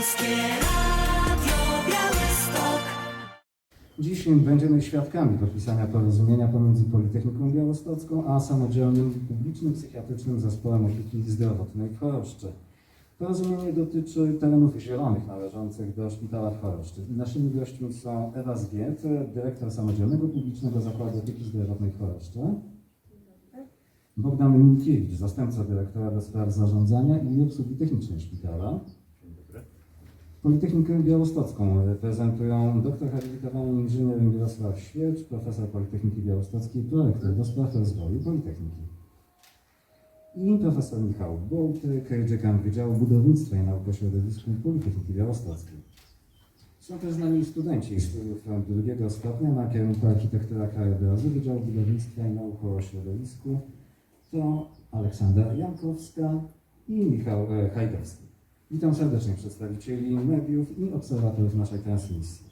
Polskie Radio Białystok. Dziś będziemy świadkami podpisania porozumienia pomiędzy Politechniką Białostocką a samodzielnym publicznym psychiatrycznym zespołem opieki zdrowotnej w Choroszczy. Porozumienie dotyczy terenów zielonych należących do szpitala w Choroszczy. Naszymi gośćmi są Ewa Zgiet, dyrektor samodzielnego publicznego zakładu opieki zdrowotnej w Choroszczy. Bogdan Minkiewicz, zastępca dyrektora do spraw zarządzania i obsługi technicznej szpitala. Politechnikę Białostocką reprezentują doktor habilitowany inżynier Mirosław Świercz, profesor Politechniki Białostockiej, prorektor do spraw rozwoju Politechniki. I profesor Michał Bołtyk, dziekan Wydziału Budownictwa i Nauk o Środowisku Politechniki Białostockiej. Są też z nami studenci studiów drugiego stopnia na kierunku Architektura Krajobrazu Wydziału Budownictwa i Nauk o Środowisku. To Aleksandra Jankowska i Michał e, Hajdowski. Witam serdecznie przedstawicieli mediów i obserwatorów naszej transmisji.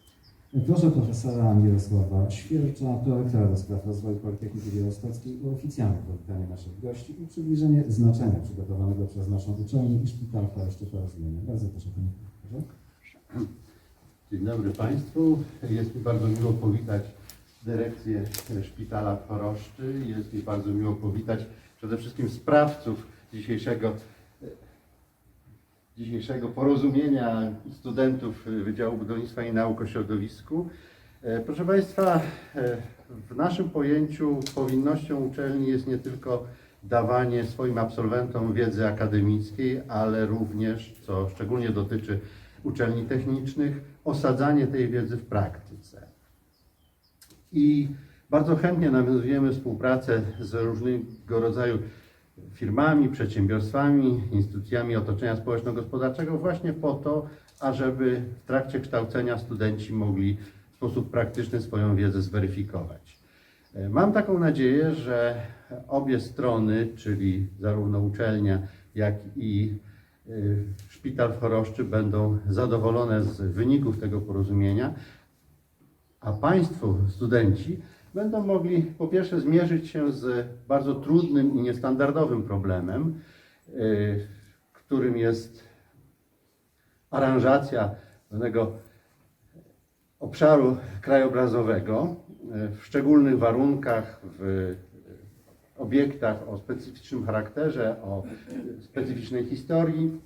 Proszę profesora Mirosława Świercza, prorektora do spraw rozwoju Politechniki Białostockiej o oficjalne powitanie naszych gości i przybliżenie znaczenia przygotowanego przez naszą uczelnię i szpital w Choroszczy porozumienia. Bardzo proszę panie profesorze. Dzień dobry Państwu. Jest mi bardzo miło powitać dyrekcję Szpitala Choroszczy. Jest mi bardzo miło powitać przede wszystkim sprawców dzisiejszego, dzisiejszego porozumienia studentów Wydziału Budownictwa i Nauk o Środowisku. E, Proszę Państwa, e, w naszym pojęciu powinnością uczelni jest nie tylko dawanie swoim absolwentom wiedzy akademickiej, ale również, co szczególnie dotyczy uczelni technicznych, osadzanie tej wiedzy w praktyce. I bardzo chętnie nawiązujemy współpracę z różnego rodzaju firmami, przedsiębiorstwami, instytucjami otoczenia społeczno-gospodarczego właśnie po to, ażeby w trakcie kształcenia studenci mogli w sposób praktyczny swoją wiedzę zweryfikować. E, Mam taką nadzieję, że obie strony, czyli zarówno uczelnia, jak i y, szpital w Choroszczy będą zadowolone z wyników tego porozumienia, a Państwo, studenci, będą mogli po pierwsze zmierzyć się z bardzo trudnym i niestandardowym problemem, y, którym jest aranżacja pewnego obszaru krajobrazowego y, w szczególnych warunkach, w obiektach o specyficznym charakterze, o specyficznej historii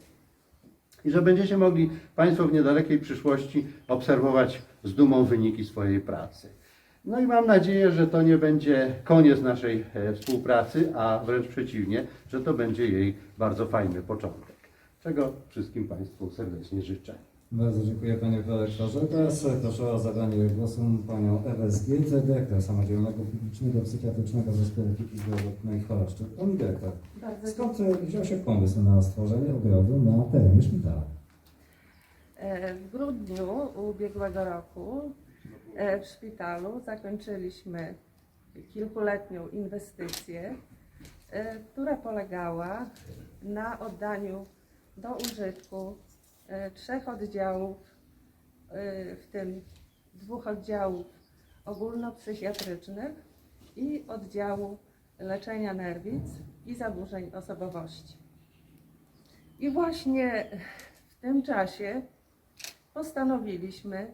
i że będziecie mogli Państwo w niedalekiej przyszłości obserwować z dumą wyniki swojej pracy. No i mam nadzieję, że to nie będzie koniec naszej e, współpracy, a wręcz przeciwnie, że to będzie jej bardzo fajny początek. Czego wszystkim Państwu serdecznie życzę. Bardzo dziękuję panie prorektorze. Teraz proszę o zabranie głosu panią Ewę Zgiedzę, dyrektor samodzielnego publicznego psychiatrycznego zespołu zdrowotnej w Choroszczy. Pani dyrektor, skąd wziął się pomysł na stworzenie ogrodu na terenie szpitala? E, W grudniu ubiegłego roku e, w szpitalu zakończyliśmy kilkuletnią inwestycję, e, która polegała na oddaniu do użytku e, trzech oddziałów, e, w tym dwóch oddziałów ogólnopsychiatrycznych i oddziału leczenia nerwic i zaburzeń osobowości. I właśnie w tym czasie postanowiliśmy e,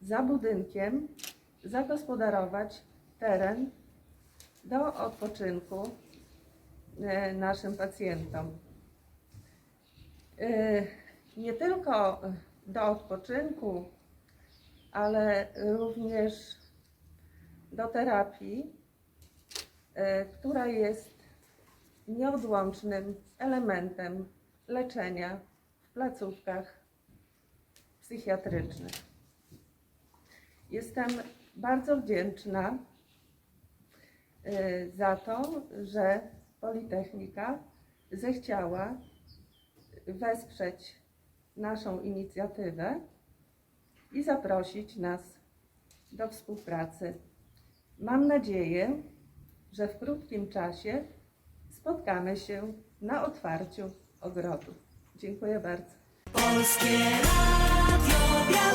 za budynkiem zagospodarować teren do odpoczynku e, naszym pacjentom. E, Nie tylko do odpoczynku, ale również do terapii, która jest nieodłącznym elementem leczenia w placówkach psychiatrycznych. Jestem bardzo wdzięczna y, za to, że Politechnika zechciała wesprzeć naszą inicjatywę i zaprosić nas do współpracy. Mam nadzieję, że w krótkim czasie spotkamy się na otwarciu ogrodu. Dziękuję bardzo. Polskie Radio Białystok.